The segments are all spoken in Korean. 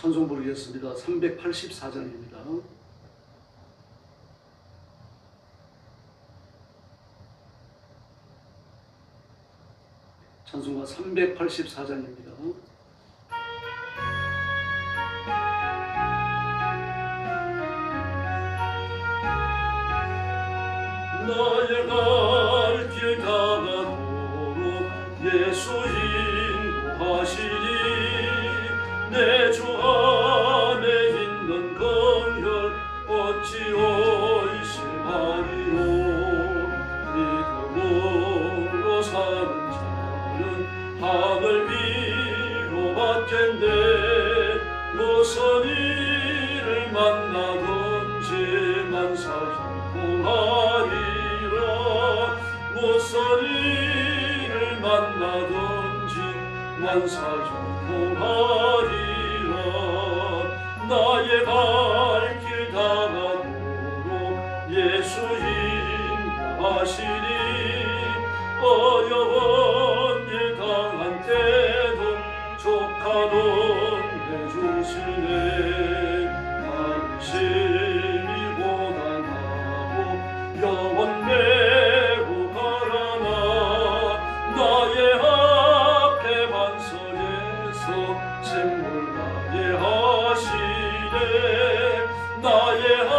찬송 부르겠습니다. 384장입니다. 찬송가 384장입니다. 땅을 비고 받겠네 무슨 일을 만나든지 만사형 공하리라. 무슨 일을 만나든지 만사형 공하리라. 나의 발길 다가도록 예수 인도하시니 어여워 大爷。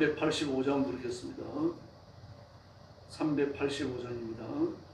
385장 부르겠습니다. 385장입니다.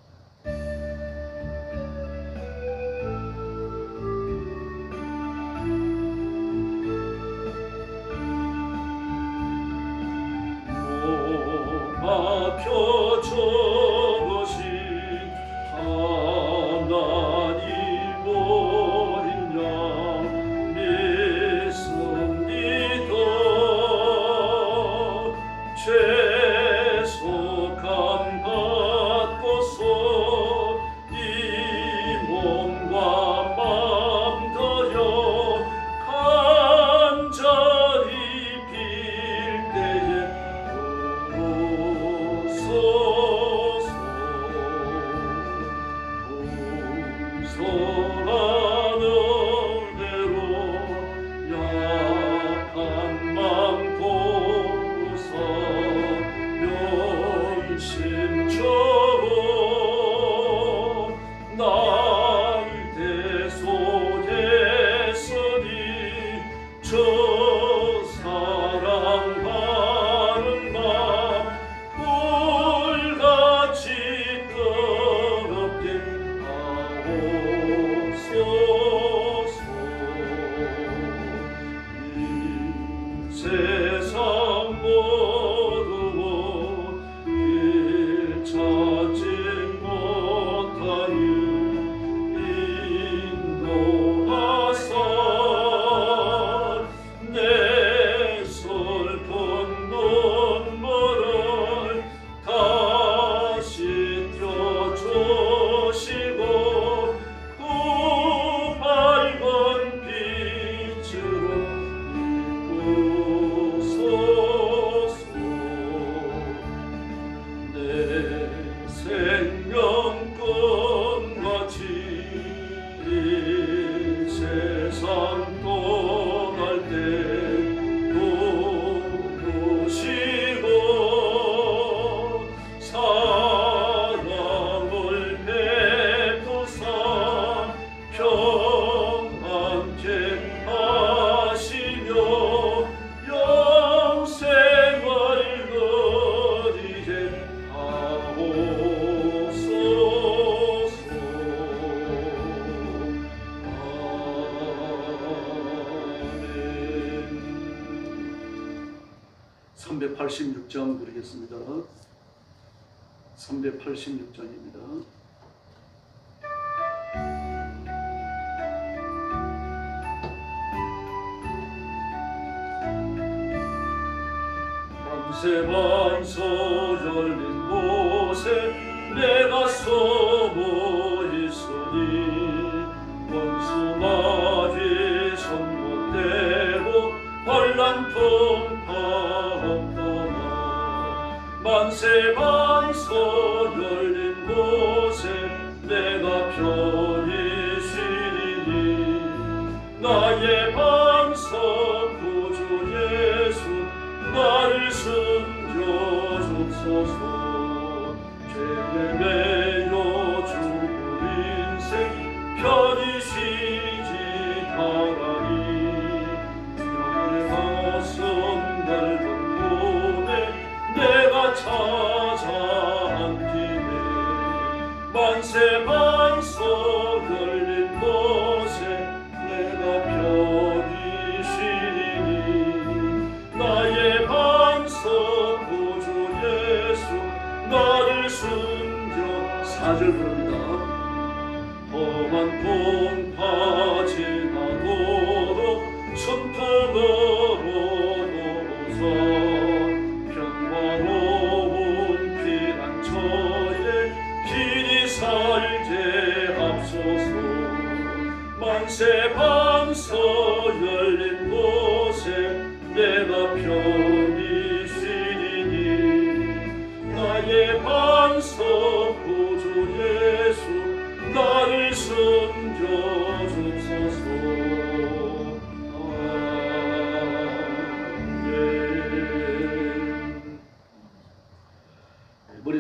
386장 부르겠습니다. 386장입니다. 만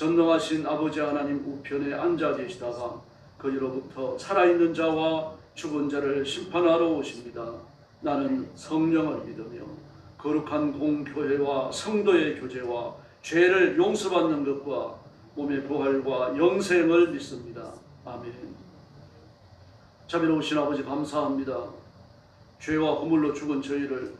전능하신 아버지 하나님 우편에 앉아 계시다가 거기로부터 살아있는 자와 죽은 자를 심판하러 오십니다. 나는 성령을 믿으며 거룩한 공교회와 성도의 교제와 죄를 용서받는 것과 몸의 부활과 영생을 믿습니다. 아멘. 자비로우신 아버지 감사합니다. 죄와 허물로 죽은 저희를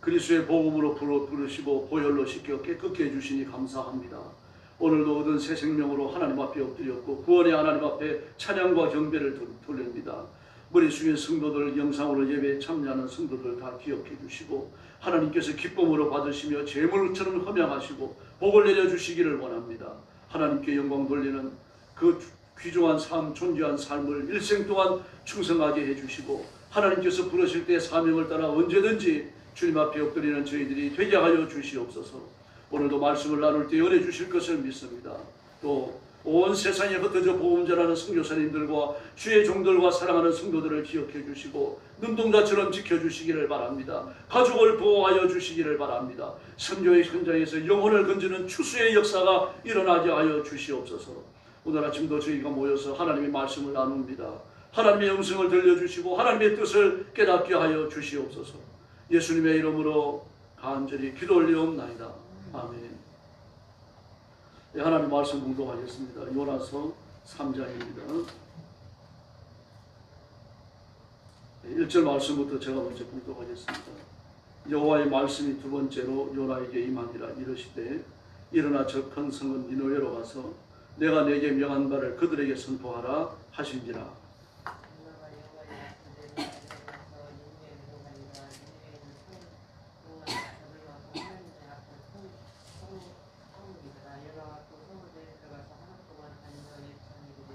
그리스도의 복음으로 부르- 부르시고 보혈로 씻겨 깨끗게 해주시니 감사합니다. 오늘도 얻은 새 생명으로 하나님 앞에 엎드렸고 구원의 하나님 앞에 찬양과 경배를 돌- 돌립니다. 머리 숙인 성도들 영상으로 예배에 참여하는 성도들 다 기억해 주시고 하나님께서 기쁨으로 받으시며 재물처럼 흠양하시고 복을 내려 주시기를 원합니다. 하나님께 영광 돌리는 그 귀중한 삶, 존귀한 삶을 일생 동안 충성하게 해주시고 하나님께서 부르실 때 사명을 따라 언제든지 주님 앞에 엎드리는 저희들이 되게 하여 주시옵소서. 오늘도 말씀을 나눌 때 연해 주실 것을 믿습니다. 또 온 세상에 흩어져 복음 전하는 선교사님들과 주의 종들과 사랑하는 성도들을 기억해 주시고 눈동자처럼 지켜 주시기를 바랍니다. 가족을 보호하여 주시기를 바랍니다. 선교의 현장에서 영혼을 건지는 추수의 역사가 일어나게 하여 주시옵소서. 오늘 아침도 저희가 모여서 하나님의 말씀을 나눕니다. 하나님의 음성을 들려주시고 하나님의 뜻을 깨닫게 하여 주시옵소서. 예수님의 이름으로 간절히 기도 올리옵나이다. 아멘. 네, 하나님 말씀 공독하겠습니다. 요나서 3장입니다. 1절 말씀부터 제가 먼저 공독하겠습니다. 여호와의 말씀이 두 번째로 요나에게 임하니라 이르시되 일어나 저 큰 성은 니느웨로 가서 내가 내게 명한 바를 그들에게 선포하라 하신지라 여호와가 여호와의 그대로 가져가서 인내로 가니라 인내는 성 여호와가 저를 와서 하나님의 앞에 성 성문이더라 여호와가 또 성문에 들어가서 하루 동안 다니던 예천이르되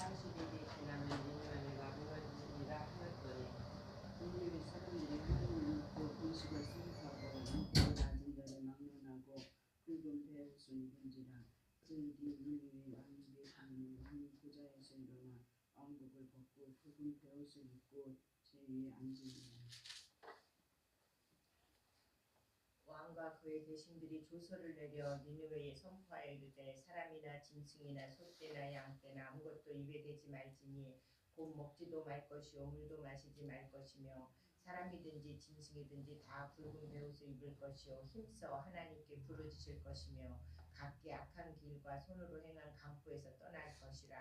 40일이 지나면 인내가 무너지니라 하였더니 인류의 사람들이 하나님을 믿고 공식을 생각하고 높고 낮은 자를 막론하고 붉은 배옷을 입은지라. 저희들이 인류의 왕국의 하나님 한 부자에서 일어나 왕국을 벗고 붉은 배옷을 입고 제 위에 앉으니라. 왕 왕과 그의 대신들이 조서를 내려 니느웨에 선포하여 이르되 사람이나 짐승이나 소떼나 양떼나 아무것도 입에 대지 말지니 곧 먹지도 말 것이요 물도 마시지 말 것이며 사람이든지 짐승이든지 다 붉은 베옷을 입을 것이요 힘써 하나님께 부르짖을 것이며 각기 악한 길과 손으로 행한 강포에서 떠날 것이라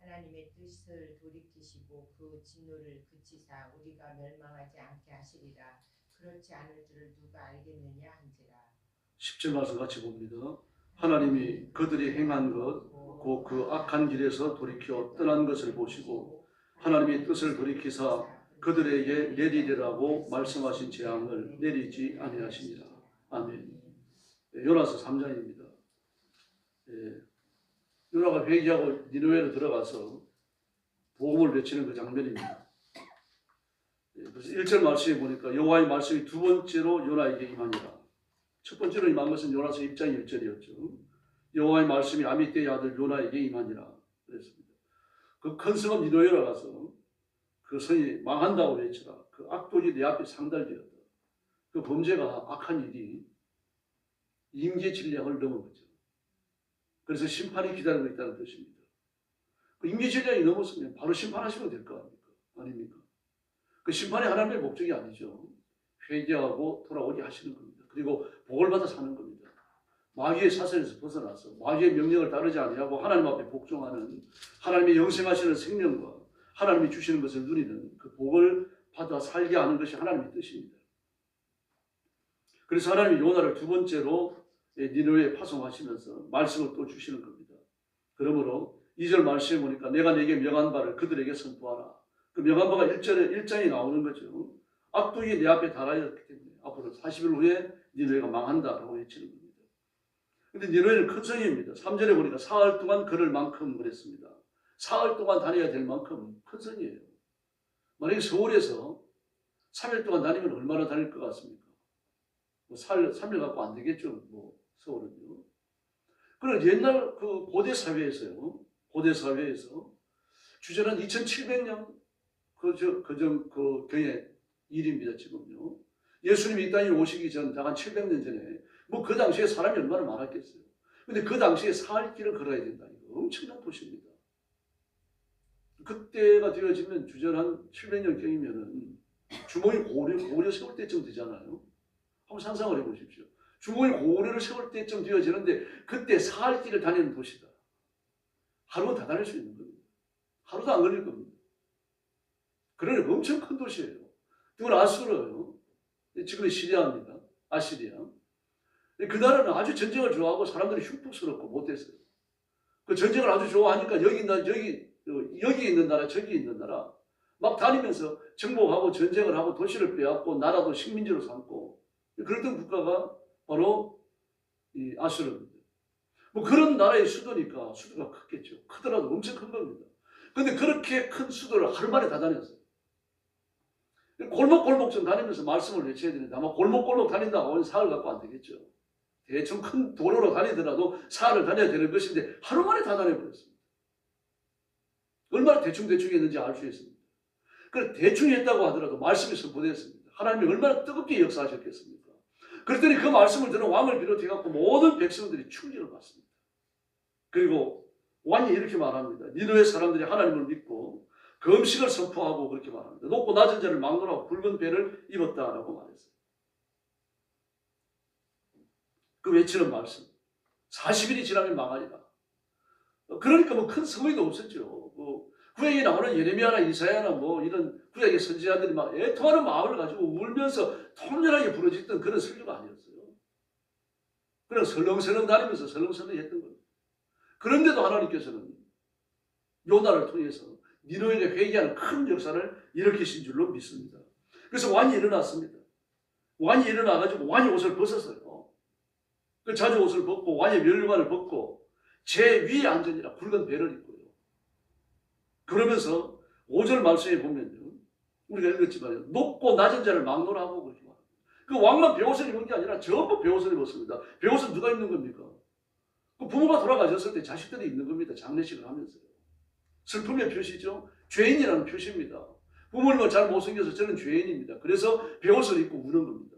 하나님의 뜻을 돌이키시고 그 진노를 그치사 우리가 멸망하지 않게 하시리라 그렇지 않을 줄을 누가 알겠느냐 한지라 10절 말씀 같이 봅니다. 하나님이 그들이 행한 것, 곧 그 악한 길에서 돌이켜 떠난 것을 보시고 하나님의 뜻을 돌이키사 그들에게 내리리라고 말씀하신 재앙을 내리지 아니하시니라. 아멘. 예, 요나서 3장입니다. 예, 요나가 회개하고 니느웨로 들어가서 복음을 외치는 그 장면입니다. 예, 그래서 1절 말씀에 보니까 여호와의 말씀이 두 번째로 요나에게 임하니라. 첫 번째로 임한 것은 요나서 1장 1절이었죠. 여호와의 말씀이 아미떼의 아들 요나에게 임하니라 그랬습니다. 그 큰 성읍 니노에로 가서 그 성이 망한다고 외치라. 그 악독이 내 앞에 상달되었다. 그 범죄가 악한 일이 임계 질량을 넘은 거죠. 그래서 심판이 기다리고 있다는 뜻입니다. 그 임계 질량이 넘었으면 바로 심판하시면 될 거 아닙니까? 아닙니까? 그 심판이 하나님의 목적이 아니죠. 회개하고 돌아오게 하시는 겁니다. 그리고 복을 받아 사는 겁니다. 마귀의 사슬에서 벗어나서 마귀의 명령을 따르지 아니하고 하나님 앞에 복종하는 하나님의 영생하시는 생명과 하나님이 주시는 것을 누리는 그 복을 받아 살게 하는 것이 하나님의 뜻입니다. 그래서 하나님이 요나를 두 번째로 니느웨에 파송하시면서 말씀을 또 주시는 겁니다. 그러므로 2절 말씀에 보니까 내가 내게 명한 바를 그들에게 선포하라. 그 명한 바가 1절에 1장에 나오는 거죠. 악독이 내 앞에 달아있기 때문에 앞으로 40일 후에 니느웨가 망한다라고 외치는 겁니다. 근데 니느웨는 큰 성입니다. 3절에 보니까 사흘 동안 걸을 만큼 그랬습니다. 사흘 동안 다녀야 될 만큼 큰 성이에요. 만약에 서울에서 3일 동안 다니면 얼마나 다닐 것 같습니까? 뭐 3일, 3일 갖고 안 되겠죠. 뭐 서울은요. 그럼 옛날 그 고대 사회에서요. 고대 사회에서 주전한 2700년 그저 그전 그 경의 일입니다. 지금요. 예수님이 이 땅에 오시기 전, 약 한 700년 전에, 뭐 그 당시에 사람이 얼마나 많았겠어요. 근데 그 당시에 사흘 길을 걸어야 된다. 이거 엄청난 도시입니다. 그때가 되어지면 주전 한 700년 경이면은 주머니 고려, 고려 세울 때쯤 되잖아요. 한번 상상을 해 보십시오. 주머니 고려를 세울 때쯤 되어지는데 그때 사흘 길을 다니는 도시다. 하루는 다 다닐 수 있는 겁니다. 하루도 안 걸릴 겁니다. 그러니 엄청 큰 도시예요. 그걸 아수르예요. 지금 시리아입니다. 아시리아. 그 나라는 아주 전쟁을 좋아하고 사람들이 흉폭스럽고 못했어요. 그 전쟁을 아주 좋아하니까 여기 여기 여기 있는 나라 저기 있는 나라 막 다니면서 정복하고 전쟁을 하고 도시를 빼앗고 나라도 식민지로 삼고 그랬던 국가가 바로 이 아수르입니다. 뭐 그런 나라의 수도니까 수도가 크겠죠. 크더라도 엄청 큰 겁니다. 근데 그렇게 큰 수도를 하루 만에 다 다녔어요. 골목골목 좀 다니면서 말씀을 외쳐야 되는데 아마 골목골목 다닌다고 하면 사흘 갖고 안 되겠죠. 대충 큰 도로로 다니더라도 사흘을 다녀야 되는 것인데 하루 만에 다 다녀버렸습니다. 얼마나 대충대충 했는지 알 수 있습니다. 그래 대충 했다고 하더라도 말씀이 선포됐습니다. 하나님이 얼마나 뜨겁게 역사하셨겠습니까? 그랬더니 그 말씀을 들은 왕을 비롯해 갖고 모든 백성들이 충격을 받습니다. 그리고 왕이 이렇게 말합니다. 니느웨 사람들이 하나님을 믿고 금식을 선포하고 그렇게 말합니다. 높고 낮은 자를 막론하고 붉은 배를 입었다라고 말했어요. 그 외치는 말씀. 40일이 지나면 망하리라. 그러니까 뭐 큰 성의도 없었죠. 뭐 구약에 나오는 예레미야나 이사야나 뭐 이런 구약의 선지자들이 막 애통하는 마음을 가지고 울면서 통렬하게 부르짖던 그런 설교가 아니었어요. 그냥 설렁설렁 다니면서 설렁설렁 했던 거예요. 그런데도 하나님께서는 요나를 통해서 니노에게 회개하는 큰 역사를 일으키신 줄로 믿습니다. 그래서 왕이 일어났습니다. 왕이 일어나가지고 왕이 옷을 벗었어요. 그 자주 옷을 벗고 왕의 멸관을 벗고 제 위에 앉으니라 굵은 배를. 그러면서 5절 말씀에 보면요. 우리가 읽었지만 높고 낮은 자를 막론하고 그렇게 말합니다. 그 왕만 배옷을 입은 게 아니라 전부 배옷을 입었습니다. 배옷은 누가 입는 겁니까? 그 부모가 돌아가셨을 때 자식들이 입는 겁니다. 장례식을 하면서요. 슬픔의 표시죠. 죄인이라는 표시입니다. 부모님은 잘 못 생겨서 저는 죄인입니다. 그래서 배옷을 입고 우는 겁니다.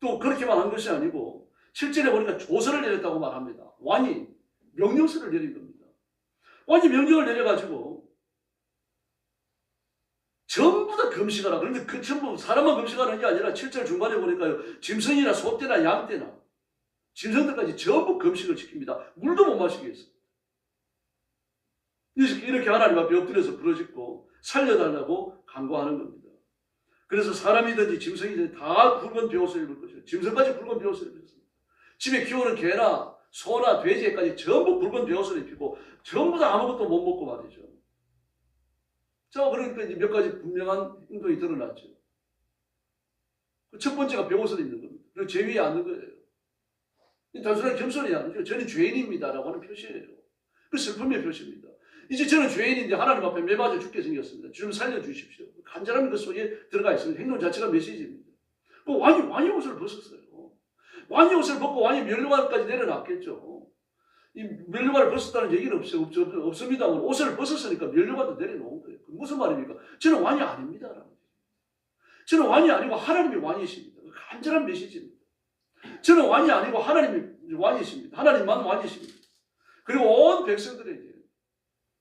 또 그렇게만 한 것이 아니고 실제로 보니까 조서를 내렸다고 말합니다. 왕이 명령서를 내린 겁니다. 왕이 명령을 내려가지고 전부 다 금식하라. 그런데 그 전부 사람만 금식하는 게 아니라 7절 중반에 보니까요. 짐승이나 소떼나 양떼나 짐승들까지 전부 금식을 지킵니다. 물도 못 마시게 했어요. 이렇게 하나님 앞에 엎드려서 부르짖고 살려달라고 간구하는 겁니다. 그래서 사람이든지 짐승이든지 다 굵은 베옷을 입을 것이요. 짐승까지 굵은 베옷을 입었습니다. 집에 키우는 개나 소나 돼지까지 전부 굵은 베옷을 입히고 전부 다 아무것도 못 먹고 말이죠. 자, 그러니까 이제 몇 가지 분명한 행동이 드러났죠. 그첫 번째가 베옷을 입는 겁니다. 그리고 제 위에 앉는 거예요. 이 단순한 겸손이 아니죠. 저는 죄인입니다라고 하는 표시예요. 그 슬픔의 표시입니다. 이제 저는 죄인인데 하나님 앞에 매맞아 죽게 생겼습니다. 주님 살려주십시오. 간절함이 그 속에 들어가 있습니다. 행동 자체가 메시지입니다. 그 왕이, 왕의 옷을 벗었어요. 왕의 옷을 벗고 왕이 멸류관까지 내려놨겠죠. 이 멸류관을 벗었다는 얘기는 없어요. 없, 없, 없습니다만 옷을 벗었으니까 멸류관도 내려놓은 거예요. 그 무슨 말입니까? 저는 왕이 거예요. 저는 왕이 아니고 하나님이 왕이십니다. 그 간절한 메시지입니다. 저는 왕이 아니고 하나님이 왕이십니다. 하나님만 왕이십니다. 그리고 온 백성들에게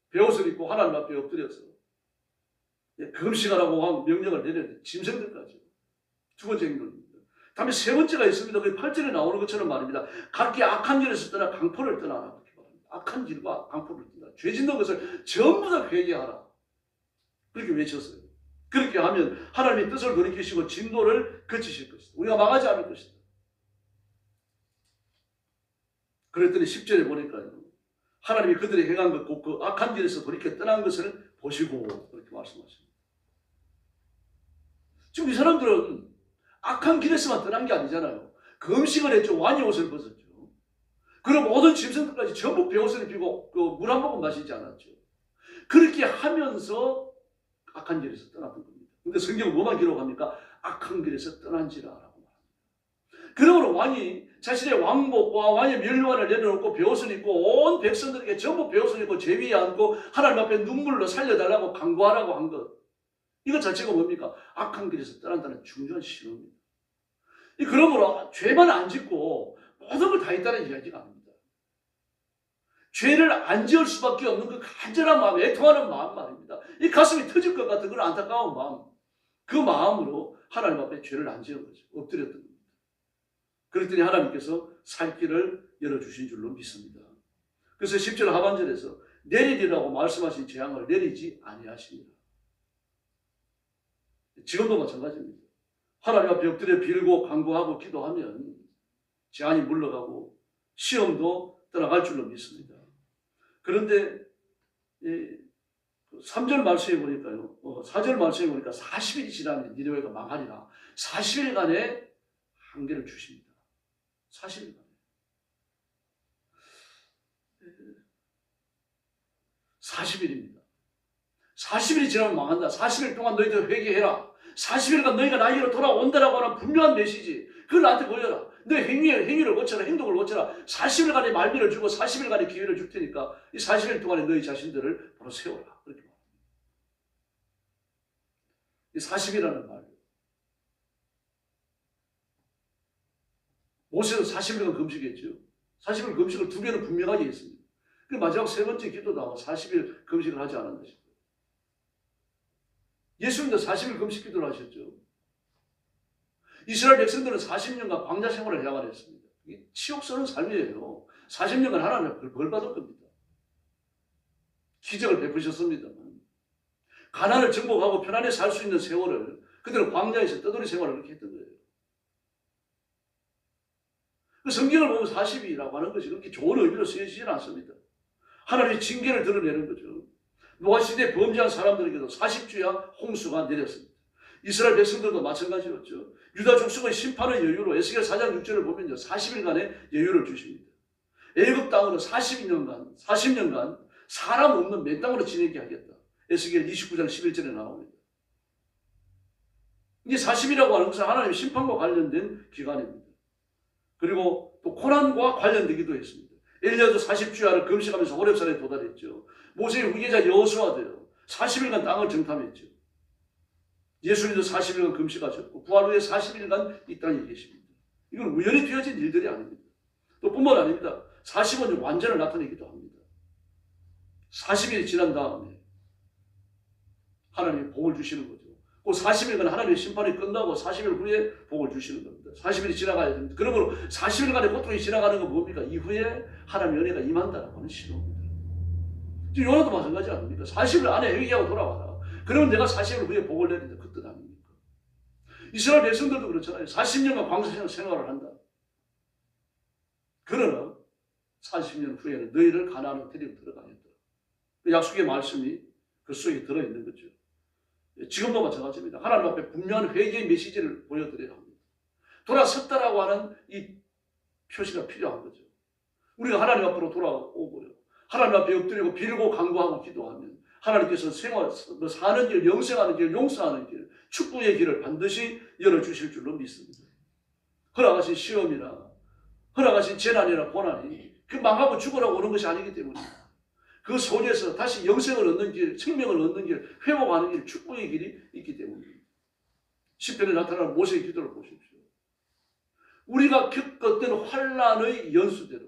베옷을 입고 하나님 앞에 엎드려서 예, 금식하라고 한 명령을 내렸는데 짐승들까지 두 번째 행동입니 다. 다음에 세 번째가 있습니다. 그 8절에 나오는 것처럼 말입니다. 각기 악한 길에서 떠나 강포를 떠나라. 악한 길과 강포를 떠나. 죄 짓는 것을 전부 다 회개하라. 그렇게 외쳤어요. 그렇게 하면 하나님의 뜻을 돌이키시고 진도를 거치실 것이다. 우리가 망하지 않을 것이다. 그랬더니 10절에 보니까요. 하나님이 그들의 행한 것, 곧그 악한 길에서 돌이켜 떠난 것을 보시고 그렇게 말씀하십니다. 지금 이 사람들은 악한 길에서만 떠난 게 아니잖아요. 금식을 했죠. 완이 옷을 벗었죠. 그리고 모든 짐승들까지 전부 베옷을 입히고 그 물 한 모금 마시지 않았죠. 그렇게 하면서 악한 길에서 떠났던 겁니다. 근데 성경은 뭐만 기록합니까? 악한 길에서 말합니다. 그러므로 왕이 자신의 왕복과 왕의 멸류관을 내려놓고 베옷을 입고 온 백성들에게 전부 베옷을 입고 제위에 앉고 하나님 앞에 눈물로 살려달라고 강구하라고 한 것. 이것 자체가 뭡니까? 악한 길에서 떠난다는 중요한 신호입니다. 이 그러므로 죄만 안 짓고 모든 걸 다 했다는 이야기가 아닙니다. 죄를 안 지을 수밖에 없는 그 간절한 마음, 애통하는 마음 말입니다. 이 가슴이 터질 것 같은 그런 안타까운 마음. 그 마음으로 하나님 앞에 죄를 안 지은 거죠. 엎드렸던 겁니다. 그랬더니 하나님께서 살 길을 열어주신 줄로 믿습니다. 그래서 10절 하반절에서 내리리라고 말씀하신 재앙을 내리지 아니하십니다. 지금도 마찬가지입니다. 하나님 앞에 엎드려 빌고 간구하고 기도하면 재앙이 물러가고 시험도 떠나갈 줄로 믿습니다. 그런데 이 3절 말씀에 보니까요. 어, 4절 말씀에 보니까 40일이 지나면 니네웨가 망하리라. 40일간의 한계를 주십니다. 40일간. 40일입니다. 40일이 지나면 망한다. 40일 동안 너희들 회개해라. 40일간 너희가 나에게로 돌아온다라고 하는 분명한 메시지. 그걸 나한테 보여라. 너 행위, 행위를 고쳐라. 행동을 고쳐라. 40일간의 말미를 주고 40일간의 기회를 줄 테니까 이 40일 동안에 너희 자신들을 바로 세워라. 그렇게 말합니다. 이 40이라는 말. 모세는 40일간 금식했죠. 40일 금식을 두 개는 분명하게 했습니다. 그 마지막 세 번째 기도 나와 40일 금식을 하지 것입니다. 예수님도 40일 금식 기도를 하셨죠. 이스라엘 백성들은 40년간 광야 생활을 해야만 했습니다. 치욕스러운 삶이에요. 40년간 하나님 벌 받을 겁니다. 기적을 베푸셨습니다만 가난을 정복하고 편안히 살 수 있는 세월을 그들은 광야에서 떠돌이 생활을 그렇게 했던 거예요. 그 성경을 보면 40이라고 하는 것이 그렇게 좋은 의미로 쓰여지지는 않습니다. 하나님의 징계를 드러내는 거죠. 노아시대 범죄한 사람들에게도 40주야 홍수가 내렸습니다. 이스라엘 백성들도 마찬가지였죠. 유다 족속의 심판의 여유로 에스겔 4장 6절을 보면요. 40일간의 여유를 주십니다. 애굽 땅으로 42년간, 40년간 사람 없는 맨 땅으로 지내게 하겠다. 에스겔 29장 11절에 나옵니다. 이게 40이라고 하는 것은 하나님의 심판과 관련된 기간입니다. 그리고 또 고난과 관련되기도 했습니다. 엘리야도 40주야를 금식하면서 호렙산에 도달했죠. 모세의 후계자 여호수아도요. 40일간 땅을 정탐했죠. 예수님도 40일간 금식하셨고 부활 후에 40일간 이 땅에 계십니다. 이건 우연히 되어진 일들이 아닙니다. 또 뿐만 아닙니다. 40은 완전을 나타내기도 합니다. 40일이 지난 다음에 하나님이 복을 주시는 거죠. 그 40일간 하나님의 심판이 끝나고 40일 후에 복을 주시는 겁니다. 40일이 지나가야 됩니다. 그러므로 40일간의 고통이 지나가는 건 뭡니까? 이후에 하나님의 은혜가 임한다라고 하는 신호입니다. 지금 요나도 마찬가지 아닙니까? 40일 안에 회개하고 돌아와라. 그러면 내가 40일 후에 복을 내린다. 그 뜻 아닙니까? 이스라엘 백성들도 그렇잖아요. 40년간 광세 생활을 한다. 그러나 40년 후에는 너희를 가나안으로 데리고 들어가겠다. 그 약속의 말씀이 그 속에 들어있는 거죠. 지금도 마찬가지입니다. 하나님 앞에 분명한 회개의 메시지를 보여드려야 합니다. 돌아섰다라고 하는 이 표시가 필요한 거죠. 우리가 하나님 앞으로 돌아오고요. 하나님 앞에 엎드리고 빌고 간구하고 기도하면 하나님께서 생활, 뭐 사는 길, 영생하는 길, 용서하는 길, 축복의 길을 반드시 열어주실 줄로 믿습니다. 허락하신 시험이나 허락하신 재난이나 고난이 그 망하고 죽으라고 오는 것이 아니기 때문입니다. 그 속에서 다시 영생을 얻는 길, 생명을 얻는 길, 회복하는 길, 축복의 길이 있기 때문입니다. 시편에 나타나는 모세의 기도를 보십시오. 우리가 겪었던 환란의 연수대로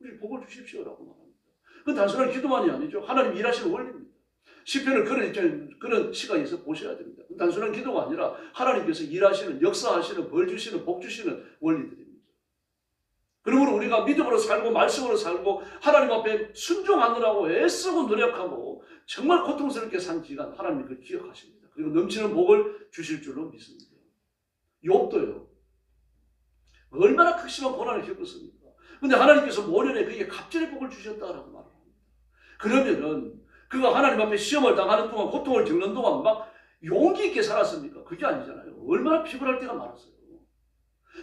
우리 복을 주십시오라고 말합니다. 그 단순한 기도만이 아니죠. 하나님 일하시는 원리입니다. 시편을 그런 입장, 그런 시각에서 보셔야 됩니다. 단순한 기도가 아니라 하나님께서 일하시는, 역사하시는, 벌 주시는, 복 주시는 원리들입니다. 그러므로 우리가 믿음으로 살고 말씀으로 살고 하나님 앞에 순종하느라고 애쓰고 노력하고 정말 고통스럽게 산 기간 하나님이 그걸 기억하십니다. 그리고 넘치는 복을 주실 줄로 믿습니다. 욥도요. 얼마나 극심한 고난을 겪었습니까? 근데 하나님께서 모년에 그에게 갑절의 복을 주셨다라고. 그러면은 그가 하나님 앞에 시험을 당하는 동안 고통을 겪는 동안 막 용기 있게 살았습니까? 그게 아니잖아요. 얼마나 피곤할 때가 많았어요.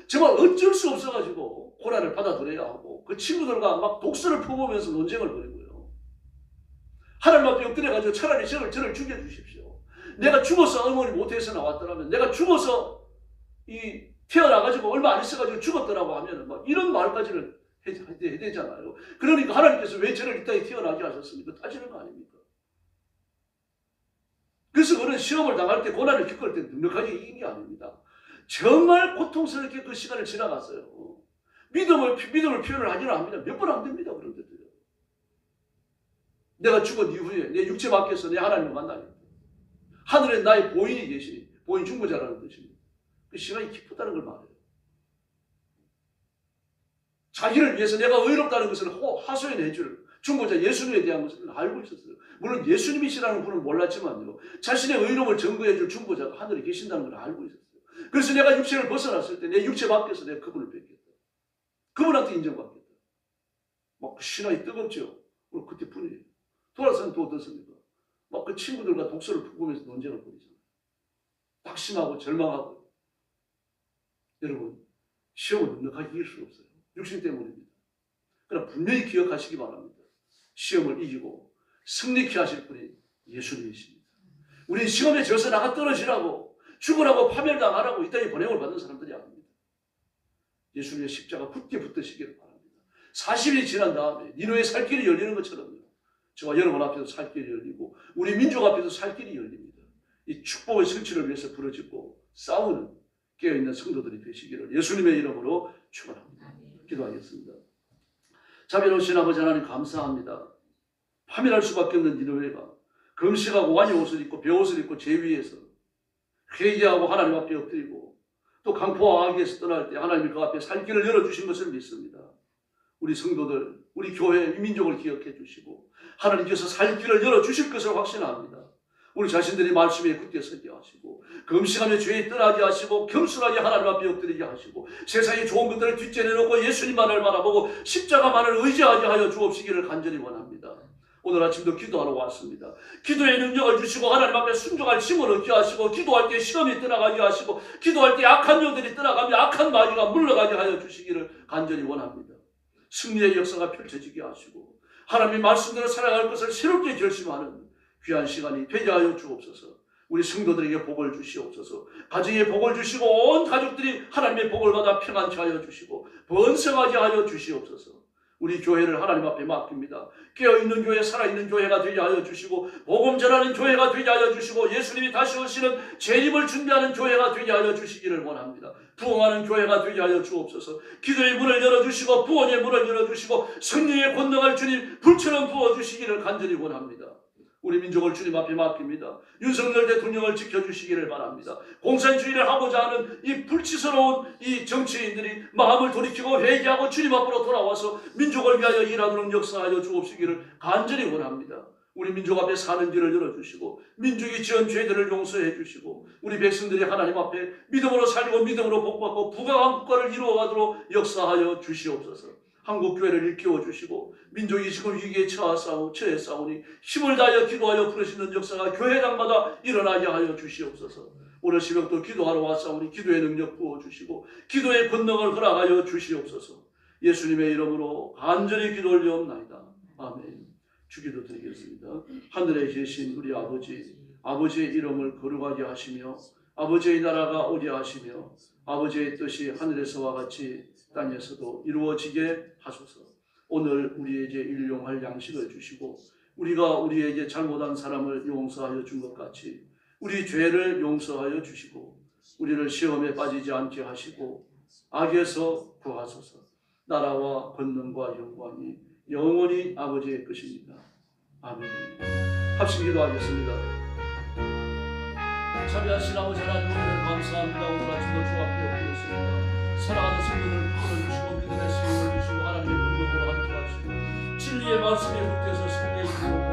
정말 어쩔 수 없어가지고 고난을 받아들여야 하고 그 친구들과 막 독서를 펴보면서 논쟁을 벌이고요. 하나님 앞에 엎드려가지고 차라리 저를, 저를 죽여주십시오. 내가 죽어서 어머니 못해서 나왔더라면 내가 죽어서 이 태어나가지고 얼마 안 있어가지고 죽었더라고 하면은 막 이런 말까지는 해야 되잖아요. 그러니까 하나님께서 왜 저를 이 땅에 태어나게 하셨습니까? 따지는 거 아닙니까? 그래서 그런 시험을 당할 때 고난을 겪을 때 넉넉하게 이긴 게 아닙니다. 정말 고통스럽게 그 시간을 지나갔어요. 믿음을, 믿음을 표현을 하지는 않습니다. 몇 번 안 됩니다. 그런 데도요. 내가 죽은 이후에 내 육체 밖에서 내 하나님을 만나니까. 하늘에 나의 보인이 계시니, 보인 중보자라는 뜻입니다. 그 시간이 기쁘다는 걸 말해요. 자기를 위해서 내가 의롭다는 것을 호- 하소연해 줄 중보자 예수님에 대한 것을 알고 있었어요. 물론 예수님이시라는 분은 몰랐지만요. 자신의 의로움을 증거해 줄 중보자가 하늘에 계신다는 걸 알고 있었어요. 그래서 내가 육체를 벗어났을 때 내 육체 밖에서 내가 그분을 뵙겠다. 그분한테 인정받겠다. 막그 신앙이 뜨겁죠. 그럼 그때뿐이에요. 돌아서는 또 어떻습니까? 막 그 친구들과 독서를 품으면서 논쟁을 벌이잖아요. 낙심하고 절망하고. 여러분, 시험은 넉넉하게 이길 수 없어요. 육신 때문입니다. 그러나 분명히 기억하시기 바랍니다. 시험을 이기고 승리케 하실 분이 예수님이십니다. 우리는 시험에 져서 나가 떨어지라고 죽으라고 파멸당하라고 이 땅에 번영을 받는 사람들이 아닙니다. 예수님의 십자가 굳게 붙드시기를 바랍니다. 40일이 지난 다음에 니노의 살 길이 열리는 것처럼요. 저와 여러분 앞에서 살 길이 열리고 우리 민족 앞에서 살 길이 열립니다. 이 축복의 성취를 위해서 부르짖고 싸우는 깨어있는 성도들이 되시기를 예수님의 이름으로 축원합니다. 기도하겠습니다. 자비로우신 아버지 하나님 감사합니다. 파멸할 수밖에 없는 니느웨가 금식하고 완의 옷을 입고 베옷을 입고 제 위에서 회개하고 하나님 앞에 엎드리고 또 강포와 악에서 떠날 때 하나님이 그 앞에 살 길을 열어주신 것을 믿습니다. 우리 성도들, 우리 교회, 이 민족을 기억해 주시고 하나님께서 살 길을 열어주실 것을 확신합니다. 우리 자신들이 말씀에 굳게 서게 하시고 금식하며 죄에 떠나게 하시고 겸손하게 하나님 앞에 엎드리게 하시고 세상의 좋은 것들을 뒷전해놓고 예수님만을 바라보고 십자가만을 의지하게 하여 주옵시기를 간절히 원합니다. 오늘 아침도 기도하러 왔습니다. 기도의 능력을 주시고 하나님 앞에 순종할 힘을 얻게 하시고 기도할 때 시험이 떠나가게 하시고 기도할 때 악한 영들이 떠나가며 악한 마귀가 물러가게 하여 주시기를 간절히 원합니다. 승리의 역사가 펼쳐지게 하시고 하나님의 말씀대로 살아갈 것을 새롭게 결심하는 귀한 시간이 되게 하여 주옵소서. 우리 성도들에게 복을 주시옵소서. 가정에 복을 주시고 온 가족들이 하나님의 복을 받아 평안케 하여 주시고 번성하게 하여 주시옵소서. 우리 교회를 하나님 앞에 맡깁니다. 깨어있는 교회, 살아있는 교회가 되게 하여 주시고 복음 전하는 교회가 되게 하여 주시고 예수님이 다시 오시는 재림을 준비하는 교회가 되게 하여 주시기를 원합니다. 부흥하는 교회가 되게 하여 주옵소서. 기도의 문을 열어주시고 부원의 문을 열어주시고 성령의 권능을 주님 불처럼 부어주시기를 간절히 원합니다. 우리 민족을 주님 앞에 맡깁니다. 윤석열 대통령을 지켜주시기를 바랍니다. 공산주의를 하고자 하는 이 불치스러운 이 정치인들이 마음을 돌이키고 회개하고 주님 앞으로 돌아와서 민족을 위하여 일하도록 역사하여 주옵시기를 간절히 원합니다. 우리 민족 앞에 사는 길을 열어주시고 민족이 지은 죄들을 용서해 주시고 우리 백성들이 하나님 앞에 믿음으로 살고 믿음으로 복받고 부강한 국가를 이루어가도록 역사하여 주시옵소서. 한국 교회를 일깨워 주시고 민족이 지금 위기에 처하사오 처했사오니 힘을 다하여 기도하여 부르시는 역사가 교회당마다 일어나게 하여 주시옵소서. 오늘 새벽도 기도하러 왔사오니 기도의 능력 부어 주시고 기도의 권능을 허락하여 주시옵소서. 예수님의 이름으로 간절히 기도 올려옵나이다. 아멘. 주기도 드리겠습니다. 하늘에 계신 우리 아버지, 아버지의 이름을 거룩하게 하시며 아버지의 나라가 오게 하시며 아버지의 뜻이 하늘에서와 같이 땅에서도 이루어지게 하소서. 오늘 우리에게 일용할 양식을 주시고 우리가 우리에게 잘못한 사람을 용서하여 준 것 같이 우리 죄를 용서하여 주시고 우리를 시험에 빠지지 않게 하시고 악에서 구하소서. 나라와 권능과 영광이 영원히 아버지의 것입니다. 아멘. 합심 기도하겠습니다. 자비하신 아버지 하나님 감사합니다. 오늘 아침도 주 앞에 엎드렸습니다. 사랑하는 성도를 풀어주시고 믿음의 수용을 주시고 하나님의 분명으로 함께 하시고 진리의 말씀에 붙여서 승리의 길로